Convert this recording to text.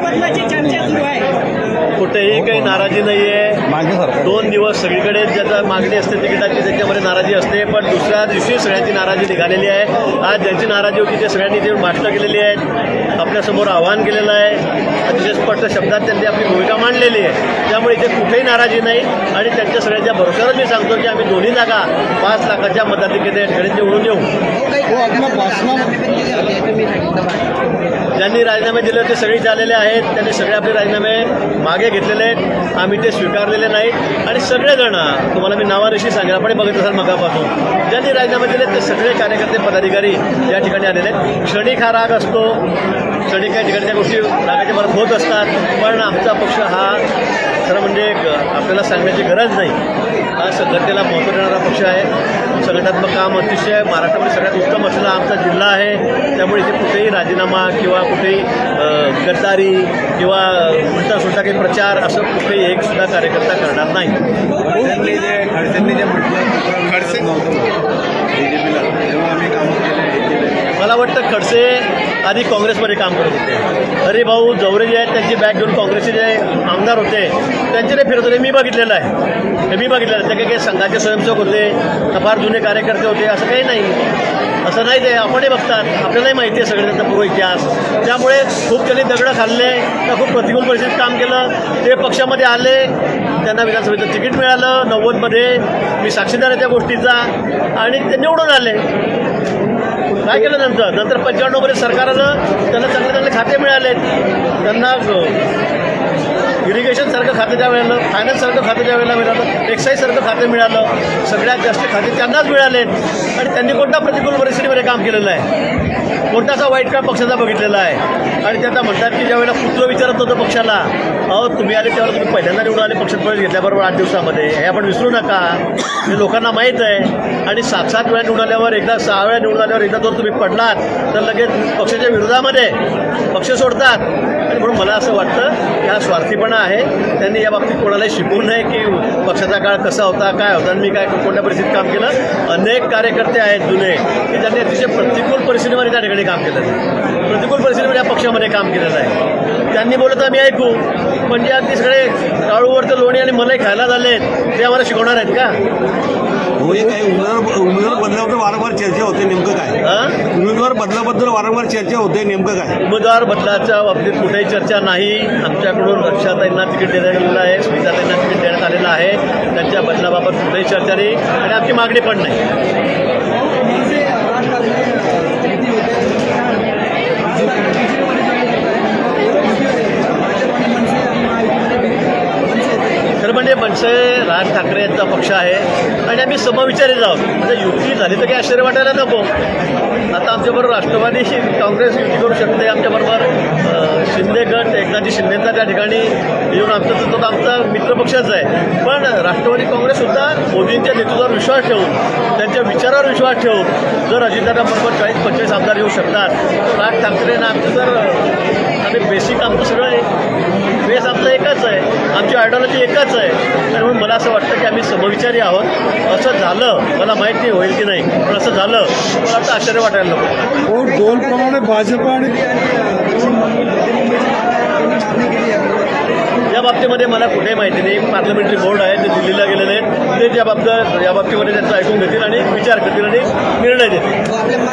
बदलाची चर्चा सुरू आहे. कुठेही काही नाराजी नाही आहे. दोन दिवस सगळीकडे ज्याचा मागणी असते तिकिटाची त्याच्यामध्ये नाराजी असते पण दुसऱ्या दिवशी सगळ्यांची नाराजी निघालेली आहे. आज ज्यांची नाराजी होती ते सगळ्यांनी ते भाषणं केलेली आहेत आपल्यासमोर आव्हान केलेलं आहे. अतिशय स्पष्ट शब्दात त्यांनी आपली भूमिका मांडलेली आहे. त्यामुळे इथे कुठेही नाराजी नाही आणि त्यांच्या सगळ्यांच्या भरोश्यावर मी सांगतो की आम्ही दोन्ही जागा पाच लाखाच्या मताधिक्यते ठेवून निवडून भाषणामध्ये ज्यांनी राजीनामे दिले ते सगळे झालेले आहेत. त्यांनी सगळे आपले राजीनामे मागे घेतलेले आहेत. आम्ही ते स्वीकारलेले नाहीत. आणि सगळेजण तुम्हाला मी नावानिशी सांगेन आपण बघत असाल मगापासून. ज्यांनी राजीनामे दिले ते सगळे कार्यकर्ते पदाधिकारी या ठिकाणी आलेले आहेत. क्षणिक हा राग असतो. क्षणिक काही ठिकाणी त्या गोष्टी रागाच्या मनात होत असतात. पण आमचा पक्ष हा खरं म्हणजे आपल्याला सांगण्याची गरज नाही. हा संघटनेला महत्त्व देणारा पक्ष आहे. संघटनात्मक काम अतिशय महाराष्ट्रामध्ये सगळ्यात उत्तम असलेला आमचा जिल्हा आहे. त्यामुळे इथे कुठेही राजीनामा किंवा कुठेही गद्दारी किंवा उलटा सुलटा काही प्रचार असं कुठेही एक सुद्धा कार्यकर्ता करणार नाही. खडसेंनी जे खडसेंनी जे म्हटलं खडसे? बीजेपीला तेव्हा आम्ही कामं केले केले. मला वाटतं खडसे आधी काँग्रेसमध्ये काम करत होते. हरिभाऊ जवरे जे आहेत त्यांची बॅग घेऊन काँग्रेसचे जे आमदार होते त्यांचे ते फिरत होते मी बघितलेलं आहे. हे मी बघितलेलं आहे. ते काही काही संघाचे स्वयंसेवक होते फार जुने कार्यकर्ते होते असं काही नाही. असं नाही ते आपणही बघतात. आपल्यालाही माहिती आहे सगळं त्यांचा पूर्व इतिहास. त्यामुळे खूप त्यांनी दगडं खाल्ले त्या खूप प्रतिकूल परिस्थितीत काम केलं. ते पक्षामध्ये आले त्यांना विधानसभेचं तिकीट मिळालं. नव्वदमध्ये मी साक्षीदार आहे त्या गोष्टीचा आणि ते निवडून आले. काय केलं नंतर? नंतर पंच्याण्णवमध्ये सरकार आलं. त्यांना चांगले चांगले खाते मिळाले त्यांना इरिगेशन सारखं खातं ज्या वेळेला फायनान्स सारखं खातं ज्या वेळेला मिळालं एक्साईज सारखं खातं मिळालं सगळ्यात जास्त खाते त्यांनाच मिळाले. आणि त्यांनी कोणत्या प्रतिकूल परिस्थितीमध्ये काम केलेलं आहे? मोठासा वाईट काळ पक्षाचा बघितलेला आहे. आणि त्यांना म्हणतात की ज्यावेळेला पुत्र विचारत होतं पक्षाला अहो तुम्ही आले त्यावेळेला तुम्ही पहिल्यांदा निवडून आले पक्षात प्रवेश घेतल्याबरोबर आठ दिवसामध्ये. हे आपण विसरू नका. हे लोकांना माहीत आहे. आणि सात सात वेळा निवडून आल्यावर एकदा सहा वेळा निवडून आल्यावर एकदा जर तुम्ही पडलात तर लगेच पक्षाच्या विरोधामध्ये पक्ष सोडतात. आणि म्हणून मला असं वाटतं की हा स्वार्थीपणा आहे. त्यांनी या बाबतीत कोणालाही शिकवू नये की पक्षाचा काळ कसा होता काय होता आणि मी काय कोणत्या परिस्थितीत काम केलं. अनेक कार्यकर्ते आहेत जुने की त्यांनी अतिशय प्रतिकूल परिस्थितीमध्ये त्या ठिकाणी काम केलं आहे प्रतिकूल परिस्थितीमध्ये या पक्षामध्ये काम केलेलं आहे त्यांनी बोलत आम्ही ऐकू म्हणजे अगदी सगळे टाळूवरचं लोणी आणि मलाई खायला झाले ते आम्हाला शिकवणार आहेत का? उमेदवार बदलाबद्दल वारंवार चर्चा होते नेमकं काय? उमेदवार बदलाबद्दल वारंवार चर्चा होते नेमकं काय? उमेदवार बदलाच्या बाबतीत कुठेही चर्चा नाही. आमच्याकडून रक्षाताईंना तिकीट देण्यात आलेलं आहे स्मिताताईंना तिकीट देण्यात आलेलं आहे. त्यांच्या बदलाबाबत कुठेही चर्चा नाही. आणि आमची मागणी पण नाही. Thank you. खरं राज ठाकरे यांचा पक्ष आहे. आणि आम्ही समविचारी आहोत. म्हणजे युती झाली तर काही आश्चर्य वाटायला नको. आता आमच्याबरोबर राष्ट्रवादी काँग्रेस युती करू शकते. आमच्याबरोबर अ, शिंदे गट एकनाथजी शिंदेचा त्या ठिकाणी येऊन आमचा तो आमचा मित्रपक्षच आहे. पण राष्ट्रवादी काँग्रेससुद्धा मोदींच्या नेतृत्वावर विश्वास ठेवून त्यांच्या विचारावर विश्वास ठेवून जर अजितदादाबरोबर चाळीस पंचेचाळीस आमदार येऊ शकतात तर राज ठाकरेंना आमचं जर आम्ही बेसिक आमचं सगळं आहे. बेस आमचं एकच आहे. आमची आयडिओलॉजी एकच आहे. म्हणून मला असं वाटतं की आम्ही समविचारी आहोत. असं झालं मला माहीत नाही होईल की नाही पण असं झालं मला आता आश्चर्य वाटायला नको डोलप्रमाणे भाजप आणि या बाबतीमध्ये मला कुठेही माहिती नाही. पार्लमेंटरी बोर्ड आहे ते दिल्लीला गेलेले आहेत. ते त्या बाबतीत या बाबतीमध्ये त्यांचं ऐकून घेतील आणि विचार करतील आणि